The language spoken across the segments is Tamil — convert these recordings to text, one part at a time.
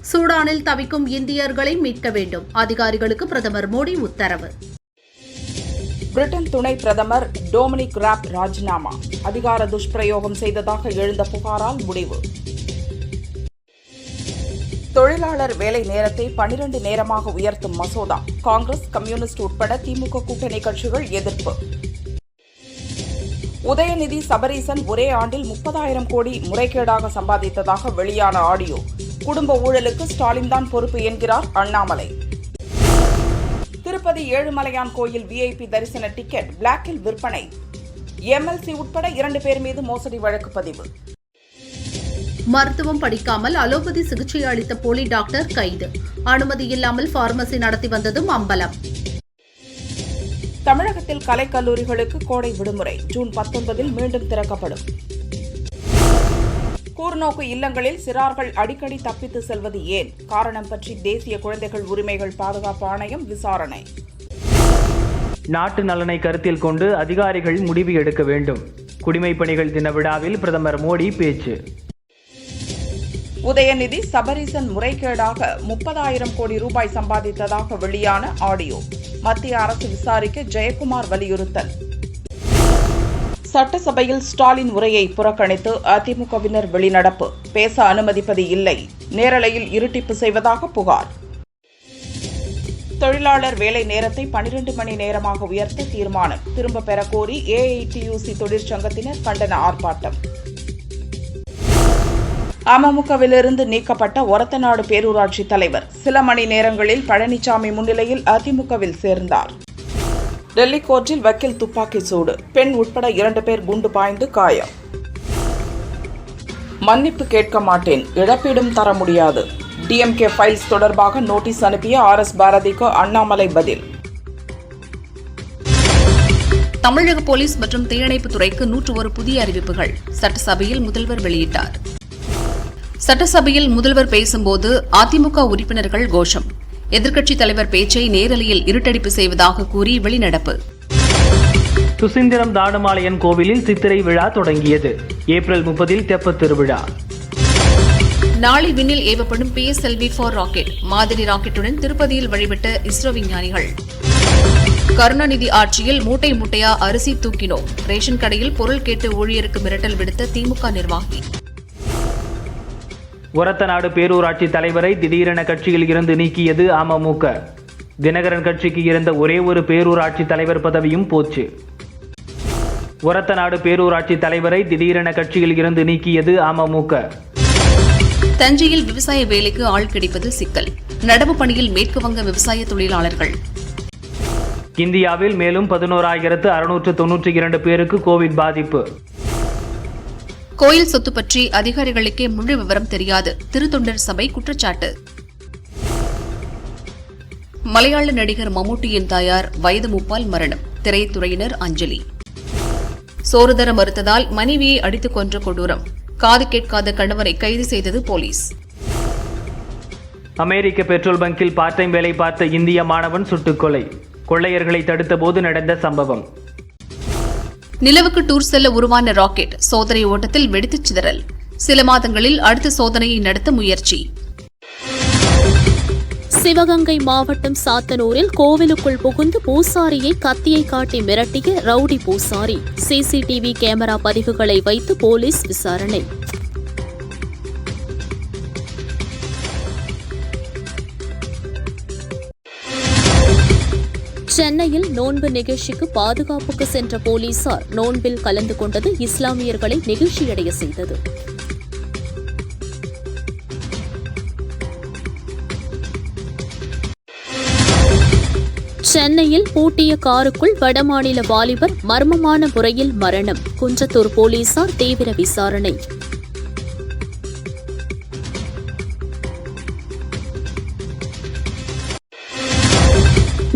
சூடானில் தவிக்கும் இந்தியர்களை மீட்க வேண்டும். அதிகாரிகளுக்கு பிரதமர் மோடி உத்தரவு. பிரிட்டன் துணை பிரதமர் டொமினிக் ராப் ராஜினாமா. அதிகார துஷ்பிரயோகம் செய்ததாக எழுந்த புகாரால் முடிவு. தொழிலாளர் வேலை நேரத்தை பனிரண்டு நேரமாக உயர்த்தும் மசோதா. காங்கிரஸ் கம்யூனிஸ்ட் உட்பட திமுக கூட்டணி கட்சிகள் எதிர்ப்பு. உதயநிதி சபரீசன் ஒரே ஆண்டில் முப்பதாயிரம் கோடி முறைகேடாக சம்பாதித்ததாக வெளியான ஆடியோ. குடும்ப ஊழலுக்கு ஸ்டாலின் தான் பொறுப்பு என்கிறார் அண்ணாமலை. திருப்பதி ஏழுமலையான் கோயில் விஐபி தரிசன டிக்கெட் பிளாக்கில் விற்பனை. எம்எல்சி உட்பட இரண்டு பேர் மீது மோசடி வழக்கு பதிவு. மருத்துவம் படிக்காமல் அலோபதி சிகிச்சை அளித்த போலி டாக்டர் கைது. அனுமதி இல்லாமல் பார்மசி நடத்தி வந்ததும் அம்பலம். தமிழகத்தில் கலைக்கல்லூரிகளுக்கு கோடை விடுமுறை. ஜூன் பத்தொன்பதில் மீண்டும் திறக்கப்படும். கூர்நோக்கு இல்லங்களில் சிறார்கள் அடிக்கடி தப்பித்து செல்வது ஏன்? காரணம் பற்றி தேசிய குழந்தைகள் உரிமைகள் பாதுகாப்பு ஆணையம் விசாரணை. நாட்டு நலனை கருத்தில் கொண்டு அதிகாரிகள் முடிவு எடுக்க வேண்டும். குடிமைப்பணிகள் தின விழாவில் பிரதமர் மோடி பேச்சு. உதயநிதி சபரீசன் முறைகேடாக முப்பதாயிரம் கோடி ரூபாய் சம்பாதித்ததாக வெளியான ஆடியோ. மத்திய அரசு விசாரிக்க ஜெயக்குமார் வலியுறுத்தல். சட்டசபையில் ஸ்டாலின் உரையை புறக்கணித்து அதிமுகவினர் வெளிநடப்பு. பேச அனுமதிப்பது இல்லை. நேரலையில் இருட்டிப்பு செய்வதாக புகார். தொழிலாளர் வேலை நேரத்தை பனிரெண்டு மணி நேரமாக உயர்த்த தீர்மானம். திரும்ப பெறக்கோரி ஏஐடியூசி தொழிற்சங்கத்தினர் கண்டன ஆர்ப்பாட்டம். அமமுகவிலிருந்து நீக்கப்பட்ட ஒரத்தநாடு பேரூராட்சி தலைவர். சில மணி நேரங்களில் பழனிசாமி முன்னிலையில் அதிமுகவில் சேர்ந்தார். டெல்லி கோர்ட்டில் வக்கீல் துப்பாக்கி சூடு. பெண் உட்பட இரண்டு பேர் குண்டு பாய்ந்து காயம். மன்னிப்பு கேட்க மாட்டேன். இழப்பீடும் தர முடியாது. டிஎம்கே ஃபைல்ஸ் தொடர்பாக நோட்டீஸ் அனுப்பிய ஆர் எஸ் பாரதிக்கு அண்ணாமலை பதில். தமிழக போலீஸ் மற்றும் தீயணைப்பு துறைக்கு நூற்று ஒரு புதிய அறிவிப்புகள். சட்டசபையில் முதல்வர் வெளியிட்டார். சட்டசபையில் முதல்வர் பேசும்போது அதிமுக உறுப்பினர்கள் கோஷம். எதிர்க்கட்சித் தலைவர் பேச்சை நேரலையில் இருட்டடிப்பு செய்வதாக கூறி வெளிநடப்பு. சுசீந்திரம் தானுமாலயன் கோவிலில் சித்திரை விழா தொடங்கியது. ஏப்ரல் முப்பதில் தெப்பத் திருவிழா. நாளை விண்ணில் ஏவப்படும் பிஎஸ்எல்வி ஃபார் ராக்கெட் மாதிரி ராக்கெட்டுடன் திருப்பதியில் வழிபட்ட இஸ்ரோ விஞ்ஞானிகள். கருணாநிதி ஆட்சியில் மூட்டை மூட்டையா அரிசி தூக்கினோம். ரேஷன் கடையில் பொருள் கேட்டு ஊழியருக்கு மிரட்டல் விடுத்த திமுக நிர்வாகி. ஒரத்தநாடு பேரூராட்சி தலைவரை திடீரென கட்சியில் இருந்து நீக்கியது அமமுக. தினகரன் கட்சிக்கு இருந்த ஒரே ஒரு பேரூராட்சி தலைவர் பதவியும் போச்சு. ஒரத்தநாடு பேரூராட்சி தலைவரை திடீரென கட்சியில் இருந்து நீக்கியது அமமுக. தஞ்சையில் விவசாய வேலைக்கு ஆள் கிடைப்பது சிக்கல். நடவு பணியில் மேற்கு வங்க விவசாய தொழிலாளர்கள். இந்தியாவில் மேலும் பதினோராயிரத்து அறுநூற்று தொன்னூற்றி இரண்டு பேருக்கு கோவிட் பாதிப்பு. கோயில் சொத்து பற்றி அதிகாரிகளுக்கே முழு விவரம் தெரியாது. திருத்தொண்டர் சபை குற்றச்சாட்டு. மலையாள நடிகர் மம்முட்டியின் தாயார் வயது முப்பால் மரணம். திரைத்துறையினர் அஞ்சலி. சோறு தர மறுத்ததால் மனைவியை அடித்துக் கொன்ற கொடூரம். காது கேட்காத கணவரை கைது செய்தது போலீஸ். அமெரிக்க பெட்ரோல் பங்கில் பார்ட் டைம் வேலை பார்த்த இந்திய மாணவன் சுட்டுக்கொலை கொள்ளையர்களை தடுத்தபோது நடந்த சம்பவம். நிலவுக்கு டூர் செல்ல உருவான ராக்கெட் சோதனை ஓட்டத்தில் வெடித்துச் சிதறல். சில மாதங்களில் அடுத்த சோதனையை நடத்த முயற்சி. சிவகங்கை மாவட்டம் சாத்தனூரில் கோவிலுக்குள் புகுந்து பூசாரியை கத்தியை காட்டி மிரட்டிய ரவுடி பூசாரி. சிசிடிவி கேமரா பதிவுகளை வைத்து போலீஸ் விசாரணை. சென்னையில் நோன்பு நிகழ்ச்சிக்கு பாதுகாப்புக்கு சென்ற போலீசார் நோன்பில் கலந்து கொண்டது இஸ்லாமியர்களை நெகிழ்ச்சியடைய செய்தது. சென்னையில் பூட்டிய காருக்குள் வடமாநில வாலிபர் மர்மமான முறையில் மரணம். குன்றத்தூர் போலீசார் தீவிர விசாரணை.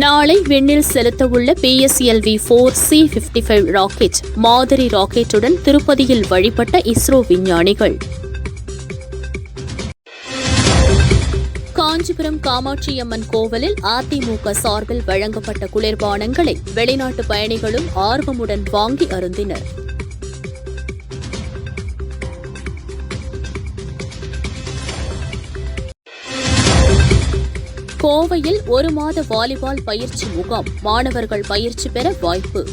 நாளை விண்ணில் செலுத்தவுள்ள பிஎஸ்எல்வி போர் சி பிப்டி ஃபைவ் ராக்கெட் மாதிரி ராக்கெட்டுடன் திருப்பதியில் வழிபட்ட இஸ்ரோ விஞ்ஞானிகள். காஞ்சிபுரம் காமாட்சியம்மன் கோவிலில் அதிமுக சார்பில் வழங்கப்பட்ட குளிர்பானங்களை வெளிநாட்டு பயணிகளும் ஆர்வமுடன் வாங்கி அருந்தினர். கோவையில் ஒரு மாத வாலிபால் பயிற்சி முகாம். மாணவர்கள் பயிற்சி பெற வாய்ப்பு.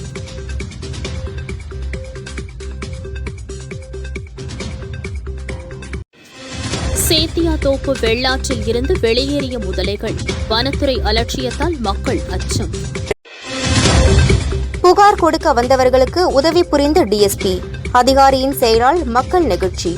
சேத்தியாத்தோப்பு வெள்ளாற்றில் இருந்து வெளியேறிய முதலைகள். வனத்துறை அலட்சியத்தால் மக்கள் அச்சம். புகார் கொடுக்க வந்தவர்களுக்கு உதவி புரிந்த டிஎஸ்பி அதிகாரியின் செயலால் மக்கள் நெகிழ்ச்சி.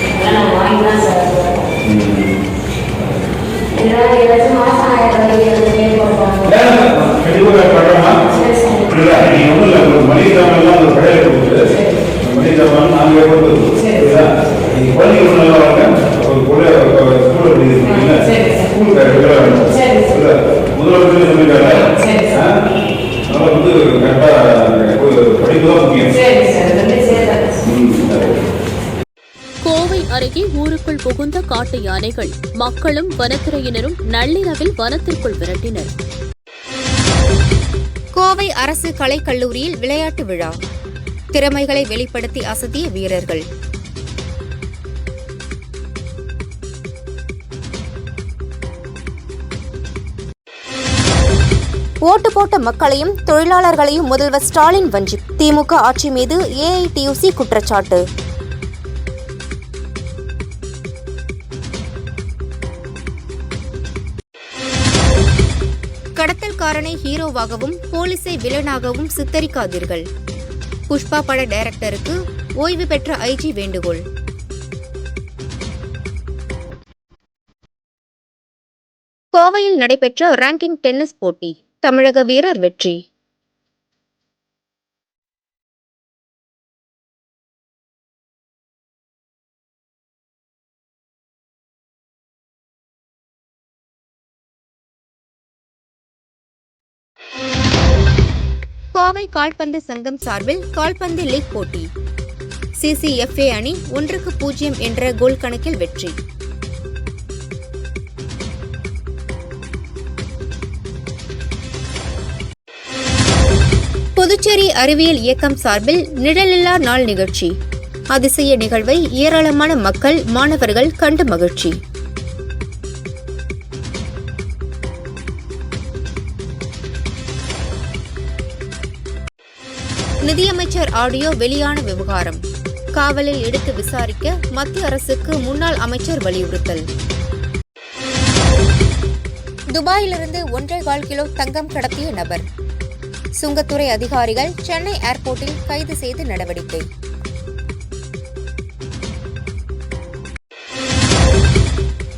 சென்னை அருகே ஊருக்குள் புகுந்த காட்டு யானைகள் மக்களும் வனத்துறையினரும் நள்ளிரவில் வனத்திற்குள் விரட்டினர். கோவை அரசு கலைக்கல்லூரியில் விளையாட்டு விழா. திறமைகளை வெளிப்படுத்தி அசத்திய வீரர்கள். ஓட்டு போட்ட மக்களையும் தொழிலாளர்களையும் முதல்வர் ஸ்டாலின் வஞ்சி திமுக ஆட்சி மீது ஏஐடியூசி குற்றச்சாட்டு. கடத்தல்காரனை ஹீரோவாகவும் போலீஸை வில்லனாகவும் சித்தரிக்காதீர்கள். புஷ்பா பட டைரக்டருக்கு ஓய்வு பெற்ற ஐஜி வேண்டுகோள். கோவையில் நடைபெற்ற ரேங்கிங் டென்னிஸ் போட்டி தமிழக வீரர் வெற்றி. கோவை கால்பந்து சங்கம் சார்பில் கால்பந்து லீக் போட்டி. சிசிஎஃப்ஏ அணி ஒன்றுக்கு பூஜ்ஜியம் என்ற கோல் கணக்கில் வெற்றி. புதுச்சேரி அறிவியல் இயக்கம் சார்பில் நிழலில்லா நாள் நிகழ்ச்சி. அதிசய நிகழ்வை ஏராளமான மக்கள் மாணவர்கள் கண்டு மகிழ்ச்சி. நிதியமைச்சர் ஆடியோ வெளியான விவகாரம். காவலில் எடுத்து விசாரிக்க மத்திய அரசுக்கு முன்னாள் அமைச்சர் வலியுறுத்தல். துபாயிலிருந்து ஒன்றே கால் கிலோ தங்கம் கடத்திய நபர். சுங்கத்துறை அதிகாரிகள் சென்னை ஏர்போர்ட்டில் கைது செய்து நடவடிக்கை.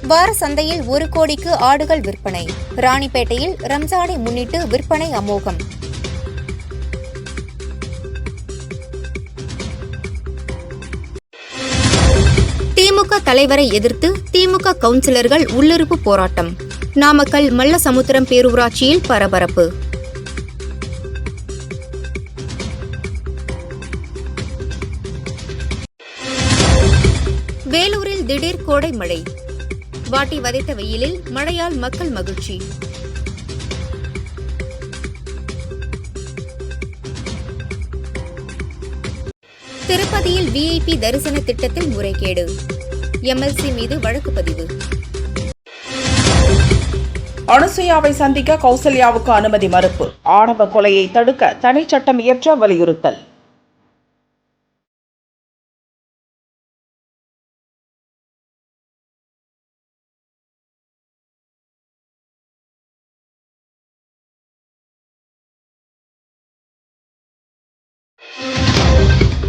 வார சந்தையில் ஒரு கோடிக்கு ஆடுகள் விற்பனை. ராணிப்பேட்டையில் ரம்ஜானை முன்னிட்டு விற்பனை அமோகம். திமுக தலைவரை எதிர்த்து திமுக கவுன்சிலர்கள் உள்ளிருப்பு போராட்டம். நாமக்கல் மல்லசமுத்திரம் பேரூராட்சியில் பரபரப்பு. வேலூரில் திடீர் கோடை மழை. வாட்டி வதைத்த வெயிலில் மழையால் மக்கள் மகிழ்ச்சி. திருப்பதியில் விஐபி தரிசன திட்டத்தில் முறைகேடு. எம்எல்சி மீது வழக்கு பதிவு. அனுசுயாவை சந்திக்க கௌசல்யாவுக்கு அனுமதி மறுப்பு. ஆணவ கொலையை தடுக்க தனிச்சட்டம் இயற்ற வலியுறுத்தல்.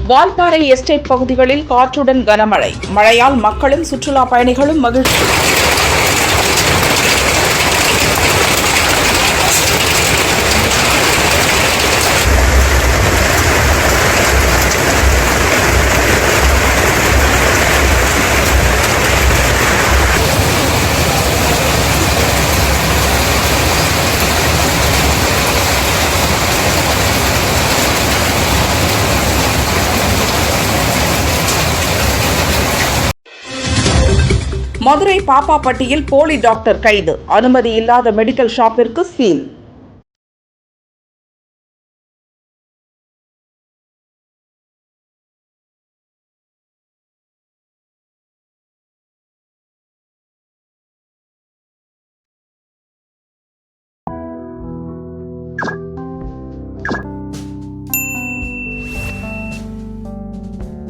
வால்பாறை எஸ்டேட் பகுதிகளில் காற்றுடன் கனமழை. மழையால் மக்களும் சுற்றுலா பயணிகளும் மகிழ்ச்சி. மதுரை பாப்பாப்பட்டியில் போலி டாக்டர் கைது. அனுமதி இல்லாத மெடிக்கல் ஷாப்பிற்கு சீல்.